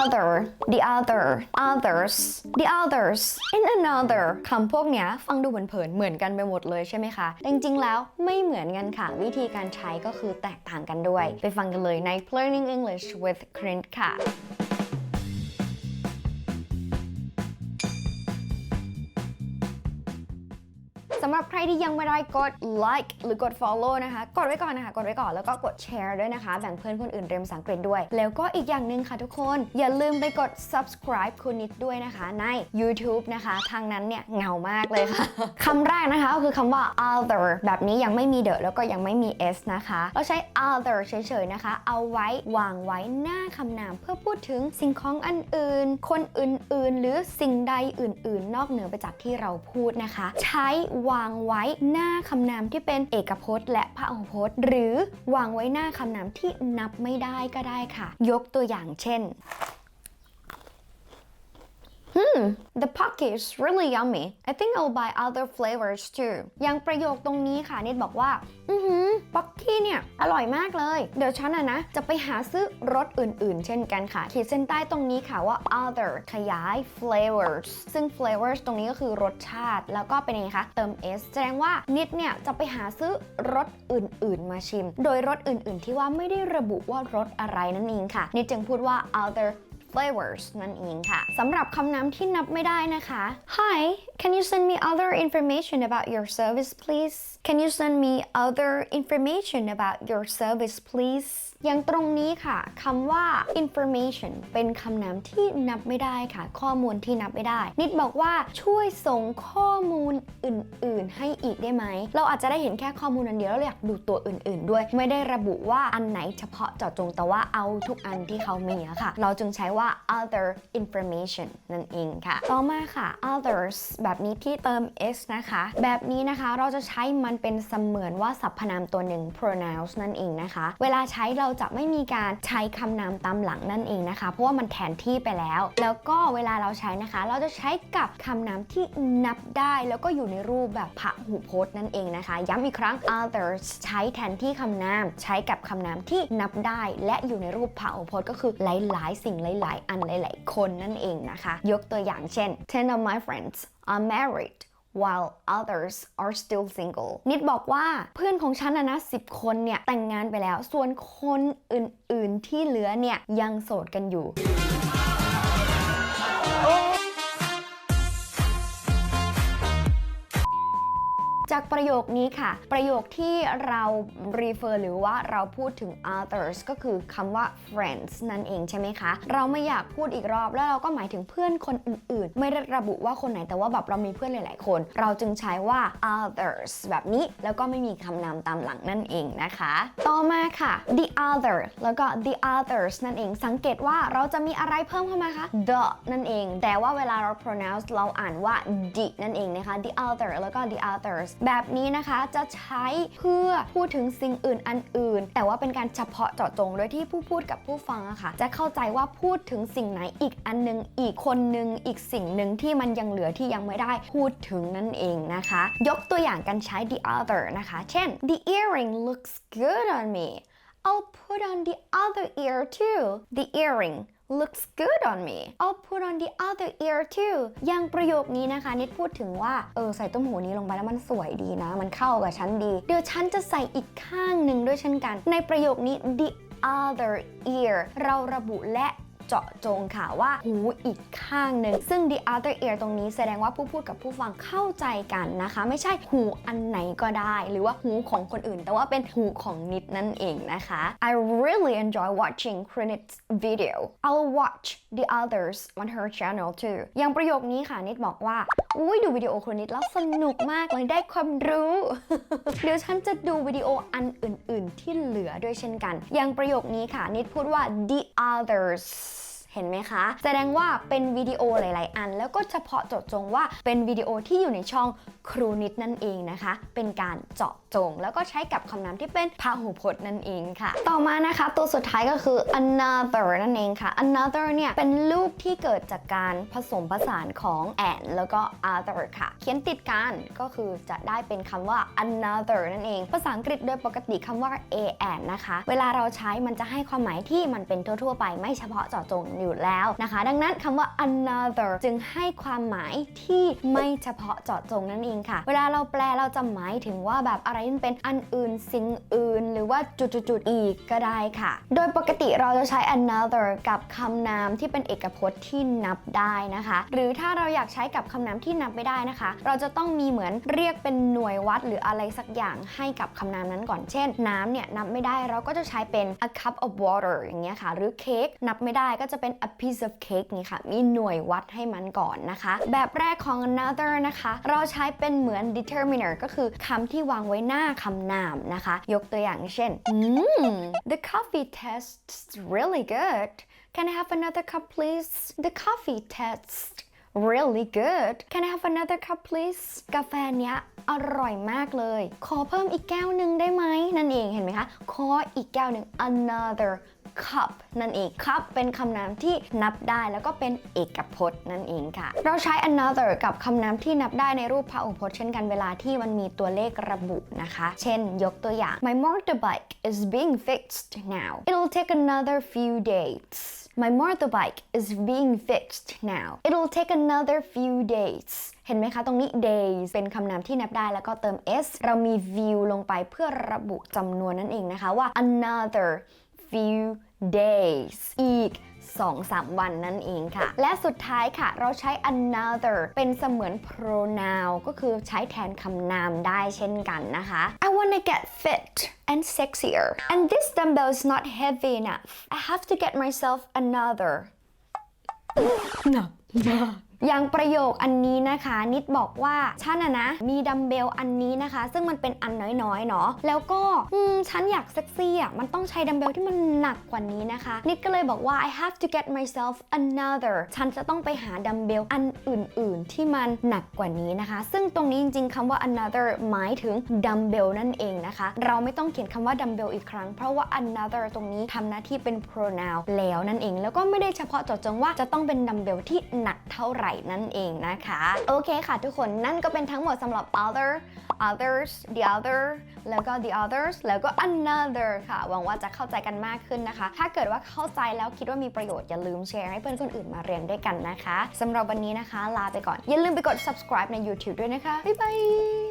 other the other others the others in another คำพวกเนี้ยฟังดูเผินๆเหมือนกันไปหมดเลยใช่ไหมคะ แต่จริงๆ แล้วไม่เหมือนกันค่ะ วิธีการใช้ก็คือแตกต่างกันด้วย ไปฟังกันเลยใน Learning English with Clint ค่ะ สำหรับใครที่ยังไม่ได้กด like หรือกด follow นะคะ กดไว้ก่อนนะคะ กดไว้ก่อนแล้วก็กด share ด้วยนะคะ แบ่งเพื่อนคนอื่นเรียนภาษาอังกฤษด้วย แล้วก็อีกอย่างหนึ่งค่ะทุกคน อย่าลืมไปกด subscribe คุณนิดด้วยนะคะ ใน YouTube นะคะ ทางนั้นเนี่ยเหงามากเลยค่ะ คำแรกนะคะก็คือคำว่า other แบบนี้ยังไม่มี the แล้วก็ยังไม่มี s นะคะ เราใช้ other เฉยๆนะคะ เอาไว้วางไว้หน้าคำนาม เพื่อพูดถึงสิ่งของอันอื่น คนอื่นๆ หรือสิ่งใดอื่น ๆ นอกเหนือไปจากที่เราพูดนะคะ ใช้วางไว้หน้าคำนามที่เป็นเอกพจน์ และพหูพจน์ หรือวางไว้หน้าคำนามที่นับไม่ได้ก็ได้ค่ะ ยกตัวอย่างเช่น mm, the pocky is really yummy. I think I'll buy other flavors too. ยังประโยคตรงนี้ค่ะนิดบอกว่า อือหือป๊อกกี้เนี่ย อร่อยมากเลย เดี๋ยวฉันอะนะ จะไปหาซื้อรสอื่นๆ เช่นกันค่ะ ขีดเส้นใต้ตรงนี้ค่ะว่า other ขยาย flavors ซึ่ง flavors ตรงนี้ก็คือรสชาติ แล้วก็เป็นยังไงคะ เติม s แสดงว่านิดเนี่ย จะไปหาซื้อรสอื่นๆ มาชิม โดยรสอื่นๆ ที่ว่าไม่ได้ระบุว่ารสอะไรนั่นเองค่ะ นิดจึงพูดว่า other flavors นั่นเองค่ะสำหรับคำนามที่นับไม่ได้นะคะ Hi can you send me other information about your service please Can you send me other information about your service please อย่างตรงนี้ค่ะคำว่า information เป็นคำนามที่นับไม่ได้ค่ะ ข้อมูลที่นับไม่ได้ นิดบอกว่าช่วยส่งข้อมูลอื่น ๆ ให้อีกได้ไหม เราอาจจะได้เห็นแค่ข้อมูลอันเดียวแล้วเราอยากดูตัวอื่น ๆ ด้วย ไม่ได้ระบุว่าอันไหนเฉพาะเจาะจงแต่ว่าเอาทุกอันที่เขามีอะค่ะ เราจึงใช้ว่า other information นั่นเองค่ะ ต่อมาค่ะ others แบบนี้ที่เติม s นะคะ แบบนี้นะคะเราจะใช้มันเป็นเสมือนว่าสรรพนามตัวหนึ่ง pronouns นั่นเองนะคะ เวลาใช้เราจะไม่มีการใช้คำนามตามหลังนั่นเองนะคะ เพราะว่ามันแทนที่ไปแล้ว แล้วก็เวลาเราใช้นะคะ เราจะใช้กับคำนามที่นับได้ แล้วก็อยู่ในรูปแบบพหูพจน์นั่นเองนะคะ ย้ำอีกครั้ง others ใช้แทนที่คำนาม ใช้กับคำนามที่นับได้ และอยู่ในรูปพหูพจน์ก็คือหลาย ๆ สิ่งหลายๆ อันหลาย ๆ คนนั่นเองนะคะ ยกตัวอย่างเช่น ten of my friends are married while others are still single นิดบอกว่าเพื่อนของฉันนะนะ 10 คนเนี่ย แต่งงานไปแล้ว ส่วนคนอื่น ๆ ที่เหลือเนี่ย ยังโสดกันอยู่ จากประโยคนี้ค่ะ ประโยคที่เรา refer หรือว่าเราพูดถึง others ก็คือคำว่า friends นั่นเองใช่ไหมคะ เราไม่อยากพูดอีกรอบแล้วเราก็หมายถึงเพื่อนคนอื่นๆ ไม่ได้ระบุว่าคนไหนแต่ว่าแบบเรามีเพื่อนหลาย ๆ คน เราจึงใช้ว่า others แบบนี้แล้วก็ไม่มีคำนามตามหลังนั่นเองนะคะ ต่อมาค่ะ the other แล้วก็ the others นั่นเอง สังเกตว่าเราจะมีอะไรเพิ่มเข้ามาคะ the นั่นเอง แต่ว่าเวลาเรา pronounce เราอ่านว่า the นั่นเองนะคะ the other แล้วก็ the others แบบนี้นะคะจะใช้เพื่อพูดถึงสิ่งอื่นอันอื่น แต่ว่าเป็นการเฉพาะเจาะจงโดยที่ผู้พูดกับผู้ฟังอะค่ะ จะเข้าใจว่าพูดถึงสิ่งไหนอีกอันนึง อีกคนนึง อีกสิ่งหนึ่งที่มันยังเหลือที่ยังไม่ได้พูดถึงนั่นเองนะคะ ยกตัวอย่างการใช้ the other นะคะ เช่น the earring looks good on me I'll put on the other ear too the earring looks good on me I'll put on the other ear too ยังประโยคนี้นะคะนิดพูดถึงว่า เออ ใส่ตุ้มหูนี้ลงไปแล้วมันสวยดีนะ มันเข้ากับฉันดี เดี๋ยวฉันจะใส่อีกข้างหนึ่งด้วยเช่นกัน ในประโยคนี้ the other ear เราระบุและ เจาะจงค่ะว่าหูอีกข้างหนึ่งซึ่ง the other ear ตรงนี้แสดงว่าผู้พูดกับผู้ฟังเข้าใจกันนะคะ ไม่ใช่หูอันไหนก็ได้ หรือว่าหูของคนอื่น แต่ว่าเป็นหูของนิดนั่นเองนะคะ I really enjoy watching Krinit's video I'll watch the others on her channel too อย่างประโยคนี้ค่ะนิดบอกว่าอุ้ยดูวิดีโอครนิตแล้วสนุกมากเลยได้ความรู้ เดี๋ยวฉันจะดูวิดีโออันอื่น ๆ ที่เหลือด้วยเช่นกัน อย่างประโยคนี้ค่ะนิดพูดว่า the others ห็นไหมคะ แสดงว่าเป็นวิดีโอหลาย ๆ อัน แล้วก็เฉพาะเจาะจงว่าเป็นวิดีโอที่อยู่ในช่องครูนิดนั่นเองนะคะ เป็นการเจาะจง แล้วก็ใช้กับคำนามที่เป็นพหูพจน์นั่นเองค่ะ ต่อมานะคะ ตัวสุดท้ายก็คือ another นั่นเองค่ะ another เนี่ยเป็นลูกที่เกิดจากการผสมผสานของ and แล้วก็ other ค่ะ เขียนติดกันก็คือจะได้เป็นคำว่า another นั่นเอง ภาษาอังกฤษโดยปกติคำว่า a and นะคะ เวลาเราใช้มันจะให้ความหมายที่มันเป็นทั่ว ๆ ไปไม่เฉพาะเจาะจงอยู่อยู่แล้วนะคะ ดังนั้นคำว่า another จึงให้ความหมายที่ไม่เฉพาะเจาะจงนั่นเองค่ะ เวลาเราแปลเราจะหมายถึงว่าแบบอะไรที่เป็นอันอื่นสิ่งอื่น หรือว่าจุดๆอีกก็ได้ค่ะ โดยปกติเราจะใช้ another กับคำนามที่เป็นเอกพจน์ที่นับได้นะคะ หรือถ้าเราอยากใช้กับคำนามที่นับไม่ได้นะคะ เราจะต้องมีเหมือนเรียกเป็นหน่วยวัดหรืออะไรสักอย่างให้กับคำนามนั้นก่อน เช่น น้ำเนี่ยนับไม่ได้เราก็จะใช้เป็น a cup of water อย่างเงี้ยค่ะ หรือเค้กนับไม่ได้ก็จะเป็น a piece of cake นี่ค่ะ มีหน่วยวัดให้มันก่อนนะคะ แบบแรกของ another นะคะ เราใช้เป็นเหมือน determiner ก็คือคำที่วางไว้หน้าคำนามนะคะ ยกตัวอย่างเช่น mm, the coffee tastes really good Can I have another cup please The coffee tastes really good Can I have another cup please กาแฟเนี้ยอร่อยมากเลย ขอเพิ่มอีกแก้วหนึ่งได้ไหมนั่นเองเห็นไหมคะ ขออีกแก้วหนึ่ง another cup นั่นเอง cup เป็นคำนามที่นับได้แล้วก็เป็นเอกพจน์นั่นเองค่ะ เราใช้ another กับคำนามที่นับได้ในรูปพหูพจน์เช่นกันเวลาที่มันมีตัวเลขระบุนะคะ เช่น ยกตัวอย่าง my motorbike is being fixed now it'll take another few days My motorbike is being fixed now. It'll take another few days. เห็นไหมคะตรงนี้ days เป็นคำนามที่นับได้แล้วก็เติม s เรามี view ลงไปเพื่อระบุจำนวนนั่นเองนะคะว่า another few days อีก 2-3 วันนั่นเองค่ะ และสุดท้ายค่ะเราใช้ another เป็นเสมือน pronoun ก็คือใช้แทนคำนามได้เช่นกันนะคะ I wanna get fit and sexier and this dumbbell is not heavy enough I have to get myself another หนักมาก อย่างประโยคอันนี้นะคะ นิดบอกว่าฉันอะนะ มีดัมเบลอันนี้นะคะ ซึ่งมันเป็นอันน้อยๆเนาะแล้วก็อฉันอยากเซ็กซี่อะมันต้องใช้ดัมเบลที่มันหนักกว่านี้นะคะ นิดก็เลยบอกว่า I have to get myself another ฉันจะต้องไปหาดัมเบลอันอื่นๆ ที่มันหนักกว่านี้นะคะ ซึ่งตรงนี้จริงๆคำว่า another หมายถึงดัมเบลนั่นเองนะคะ เราไม่ต้องเขียนคำว่าดัมเบลอีกครั้ง เพราะว่า another ตรงนี้ทำหน้าที่เป็น pronoun แล้วนั่นเอง แล้วก็ไม่ได้เฉพาะเจาะจงว่าจะต้องเป็นดัมเบลที่หนักเท่าไหร่นั่นเองนะคะ โอเคค่ะทุกคนนั่นก็เป็นทั้งหมดสำหรับ other others the other แล้วก็ the others แล้วก็ another ค่ะหวังว่าจะเข้าใจกันมากขึ้นนะคะ ถ้าเกิดว่าเข้าใจแล้วคิดว่ามีประโยชน์อย่าลืมแชร์ให้เพื่อนคนอื่นมาเรียนด้วยกันนะคะสำหรับวันนี้นะคะ ลาไปก่อน อย่าลืมไปกด subscribe ใน YouTube ด้วยนะคะ บ๊ายบาย